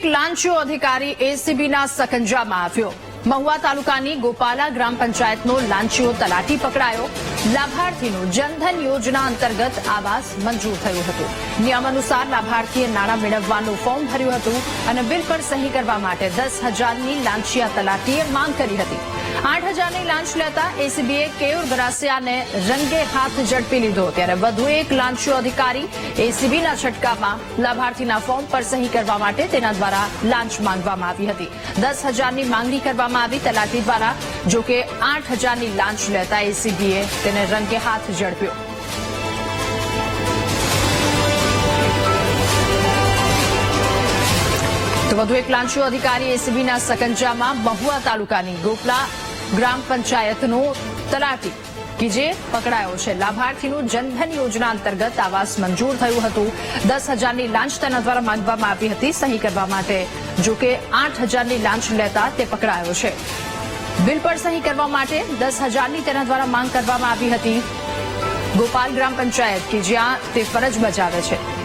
એક લાંચો અધિકારી એસીબીના સકંજામાં આવ્યો. મહુવા તાલુકાની ગોપાલા ગ્રામ પંચાયતનો લાંચીઓ તલાટી પકડાયો. લાભાર્થીનું જનધન યોજના અંતર્ગત આવાસ મંજૂર થયું હતું. નિયમ અનુસાર લાભાર્થીએ નાણાં મેળવવાનું ફોર્મ ભર્યું હતું અને બિલ પર સહી કરવા માટે દસ હજારની લાંચિયા તલાટીએ માંગ કરી હતી. આઠ હજારની લાંચ લેતા એસીબીએ કેયુર ગરાસિયાને રંગે હાથ ઝડપી લીધો. ત્યારે વધુ એક લાંચીઓ અધિકારી એસીબીના છટકામાં લાભાર્થીના ફોર્મ પર સહી કરવા માટે તેના દ્વારા લાંચ માંગવામાં આવી હતી. દસ હજારની માંગણી કરવામાં આવી તલાટી દ્વારા, જો કે આઠ હજારની લાંચ લેતા એસીબીએ તેને રંગે હાથ ઝડપ્યો. તો વધુ એક લાંચો અધિકારી એસીબીના સકંજામાં મહુવા તાલુકાની ગોપલા ગ્રામ પંચાયતનો તલાટી કે જે પકડાયો છે. લાભાર્થીનું જનધન યોજના અંતર્ગત આવાસ મંજૂર થયું હતું. દસ હજારની લાંચ તેના દ્વારા માંગવામાં આવી હતી. સહી કરવા માટે જો કે આઠ હજારની લાંચ લેતા તે પકડાયો છે. બિલ પર સહી કરવા માટે દસ હજારની તેના દ્વારા માંગ કરવામાં આવી હતી. ગોપાલ ગ્રામ પંચાયત કે જ્યાં તે ફરજ બજાવે છે.